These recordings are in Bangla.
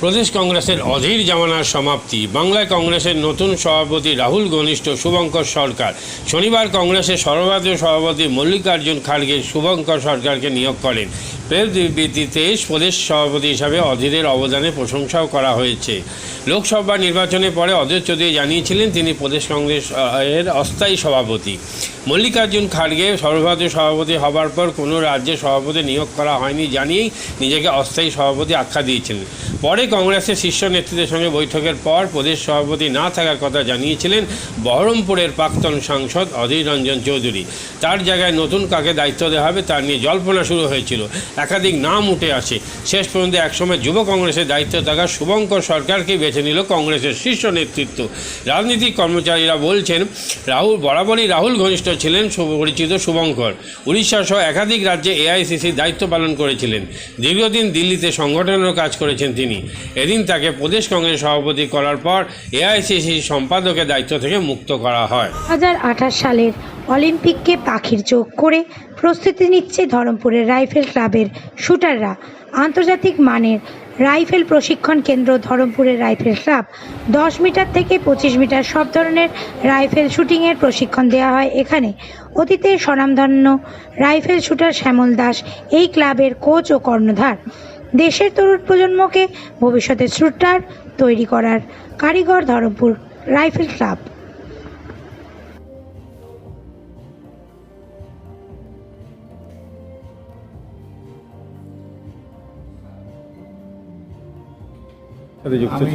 প্রদেশ কংগ্রেসের অধীর জামানার সমাপ্তি। বাংলায় কংগ্রেসের নতুন সভাপতি রাহুল, ঘনিষ্ঠ শুভঙ্কর সরকার। শনিবার কংগ্রেসের সর্বভারতীয় সভাপতি মল্লিকার্জুন খাড়গে শুভঙ্কর সরকারকে নিয়োগ করেন। প্রেস বিবৃতিতে প্রদেশ সভাপতি হিসাবে অধীরের অবদানে প্রশংসাও করা হয়েছে। লোকসভা নির্বাচনের পরে অধীর চৌধুরী জানিয়েছিলেন, তিনি প্রদেশ কংগ্রেস এর অস্থায়ী সভাপতি। মল্লিকার্জুন খাড়গে সর্বভারতীয় সভাপতি হবার পর কোনো রাজ্যে সভাপতি নিয়োগ করা হয়নি জানিয়েই নিজেকে অস্থায়ী সভাপতি আখ্যা দিয়েছিলেন। পরে কংগ্রেসের শীর্ষ নেতৃত্বের সঙ্গে বৈঠকের পর প্রদেশ সভাপতি না থাকার কথা জানিয়েছিলেন বহরমপুরের প্রাক্তন সাংসদ অধীর রঞ্জন চৌধুরী। তার জায়গায় নতুন কাকে দায়িত্ব দেওয়া হবে তা নিয়ে জল্পনা শুরু হয়েছিল। একাধিক নাম উঠে আসে। শেষ পর্যন্ত একসময় যুব কংগ্রেসের দায়িত্ব থাকা শুভঙ্কর সরকারকে বেছে নিল কংগ্রেসের শীর্ষ নেতৃত্ব। রাজনীতিক কর্মচারীরা বলছেন, রাহুল, বরাবরই রাহুল ঘনিষ্ঠ ছিলেন পরিচিত শুভঙ্কর। উড়িষ্যা সহ একাধিক রাজ্যে এআইসিসির দায়িত্ব পালন করেছিলেন। দীর্ঘদিন দিল্লিতে সংগঠনেরও কাজ করেছেন তিনি। এদিন তাকে প্রদেশ কংগ্রেস সভাপতি করার পর এআইসিসি সম্পাদকের দায়িত্ব থেকে মুক্ত করা হয়। আঠাশ সালের অলিম্পিককে পাখির চোখ করে প্রস্তুতি নিচ্ছে ধরমপুরের রাইফেল ক্লাবের শুটাররা। আন্তর্জাতিক মানের রাইফেল প্রশিক্ষণ কেন্দ্র ধরমপুরের রাইফেল ক্লাব। দশ মিটার থেকে পঁচিশ মিটার সব ধরনের রাইফেল শুটিংয়ের প্রশিক্ষণ দেওয়া হয় এখানে। অতীতে স্বনামধন্য রাইফেল শুটার শ্যামল দাস এই ক্লাবের কোচ ও কর্ণধার। দেশের তরুণ প্রজন্মকে ভবিষ্যতে শুটার তৈরি করার কারিগর ধরমপুর রাইফেল ক্লাব। আমি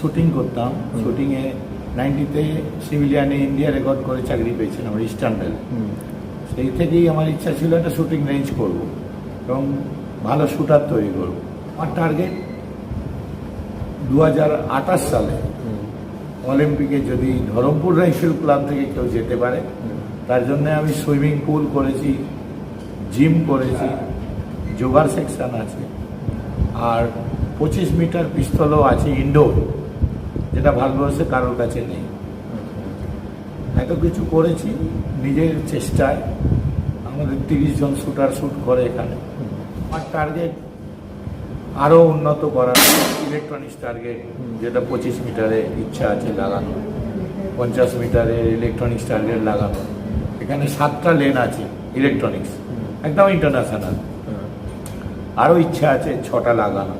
শুটিং করতাম। শুটিংয়ে নাইনটিতে সিভিলিয়ানে ইন্ডিয়া রেকর্ড করে চাকরি পেয়েছিলাম ইস্টার্ন রেল। সেই থেকেই আমার ইচ্ছা ছিল একটা শুটিং রেঞ্জ করব। এবং ভালো শুটার তৈরি করব। আমার টার্গেট দু হাজার আঠাশ সালে অলিম্পিকে যদি ধরমপুর রাইফেল ক্লাব থেকে কেউ যেতে পারে, তার জন্য আমি সুইমিং পুল করেছি, জিম করেছি, যোগার সেকশন আছে, আর পঁচিশ মিটার পিস্তলও আছে ইনডোর, যেটা ভারতবর্ষে কারোর কাছে নেই। এত কিছু করেছি, নিজের চেষ্টায়। আমাদের তিরিশ জন শুটার শুট করে এখানে। আমার টার্গেট আরও উন্নত করার ইলেকট্রনিক্স টার্গেট যেটা পঁচিশ মিটারে ইচ্ছা আছে লাগানো, পঞ্চাশ মিটারে ইলেকট্রনিক্স টার্গেট লাগানো। এখানে সাতটা লেন আছে ইলেকট্রনিক্স একদম ইন্টারন্যাশনাল আরও ইচ্ছা আছে ছটা লাগানো।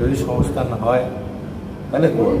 যদি সংস্থান হয়, তাহলে করব।